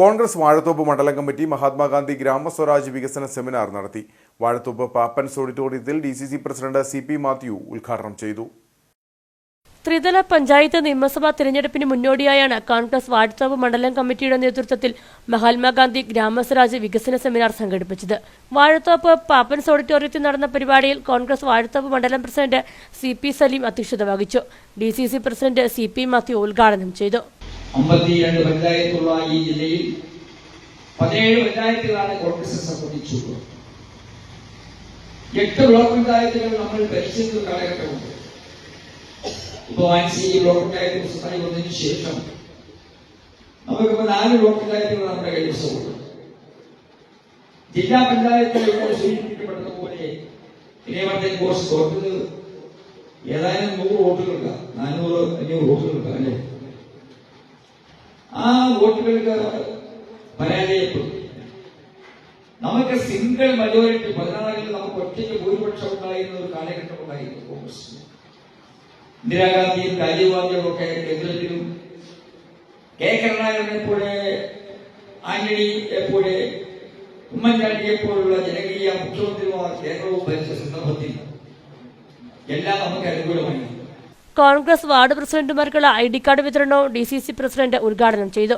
കോൺഗ്രസ് വാഴത്തോപ്പ് മണ്ഡലം കമ്മിറ്റി മഹാത്മാഗാന്ധി ഗ്രാമസ്വരാജ് വികസന സെമിനാർ നടത്തി. വാഴത്തോപ്പ് പാപ്പൻസ് ഓഡിറ്റോറിയത്തിൽ D C C president C P Mathew ഉദ്ഘാടനം ചെയ്തു. ത്രിതല പഞ്ചായത്ത് നിയമസഭാ തിരഞ്ഞെടുപ്പിന് മുന്നോടിയായാണ് കോൺഗ്രസ് വാഴത്തോപ്പ് മണ്ഡലം കമ്മിറ്റിയുടെ നേതൃത്വത്തിൽ മഹാത്മാഗാന്ധി ഗ്രാമസ്വരാജ് വികസന സെമിനാർ സംഘടിപ്പിച്ചത്. വാഴത്തോപ്പ് പാപ്പൻസ് ഓഡിറ്റോറിയത്തിൽ നടന്ന പരിപാടിയിൽ കോൺഗ്രസ് വാഴത്തോപ്പ് മണ്ഡലം പ്രസിഡന്റ് സി പി സലീം അധ്യക്ഷത വഹിച്ചു. D C C president C P Mathew ഉദ്ഘാടനം ചെയ്തു. അമ്പത്തിരണ്ട് പഞ്ചായത്തുള്ള ഈ ജില്ലയിൽ പതിനേഴ് പഞ്ചായത്തുകളാണ് കോൺഗ്രസ് സംബന്ധിച്ചുള്ളത് എട്ട് ബ്ലോക്ക് പഞ്ചായത്തുകൾ നമ്മൾ ഭരിച്ചിരുന്ന കാലഘട്ടമുണ്ട്. ഇപ്പൊ വാൻസി ബ്ലോക്ക് പഞ്ചായത്ത് പുസ്തകമായി വന്നതിന് ശേഷം നമുക്കിപ്പോ നാല് ബ്ലോക്ക് പഞ്ചായത്തുകൾ നമ്മുടെ കൈവശമുണ്ട് ജില്ലാ പഞ്ചായത്തുകൾ ഇപ്പോൾ സൂചിപ്പിക്കപ്പെട്ടതുപോലെ ഇതേമത്തെ കോഴ്സ് തോറ്റത് ഏതായാലും നൂറ് വോട്ടുകൾക്ക് നാനൂറ് അഞ്ഞൂറ് വോട്ടുകൾക്ക് അല്ലേ? ആ വോട്ടുകൾക്ക് പരാജയപ്പെട്ടു. നമുക്ക് സിംഗിൾ മജോറിറ്റി പതിനാറിൽ നമുക്ക് ഒറ്റയ്ക്ക് ഭൂരിപക്ഷം ഉണ്ടായിരുന്ന ഒരു കാലഘട്ടം ഉണ്ടായിരുന്നു കോൺഗ്രസ്. ഇന്ദിരാഗാന്ധിയും രാജീവ് ഗാന്ധിയും ഒക്കെ കേന്ദ്രത്തിലും കെ കരുണാകരനെ പോലെ ആന്റണിയെ പോലെ ഉമ്മൻചാണ്ടിയെ പോലുള്ള ജനകീയ മുഖ്യമന്ത്രിമാർ കേരളവും ഭരിച്ച സന്ദർഭത്തിൽ എല്ലാം നമുക്ക് അനുകൂലമായിരുന്നു കോൺഗ്രസ് വാർഡ് പ്രസിഡന്റുമാർക്കുള്ള ഐ ഡി കാർഡ് വിതരണവും ഡി സി സി പ്രസിഡന്റ് ഉദ്ഘാടനം ചെയ്തു.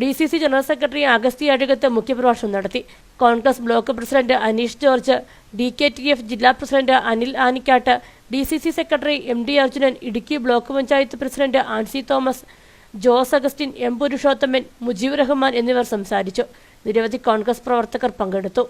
D C C general secretary Agasthi Azhakath മുഖ്യപ്രഭാഷണം നടത്തി. Congress block president Aneesh George D K T F ജില്ലാ president Anil Anikkattu D C C secretary M D Arjunan Idukki block panchayat president Ancy Thomas Jose Augustine M Purushothaman Mujeeb Rahman എന്നിവർ സംസാരിച്ചു. നിരവധി കോൺഗ്രസ് പ്രവർത്തകർ പങ്കെടുത്തു.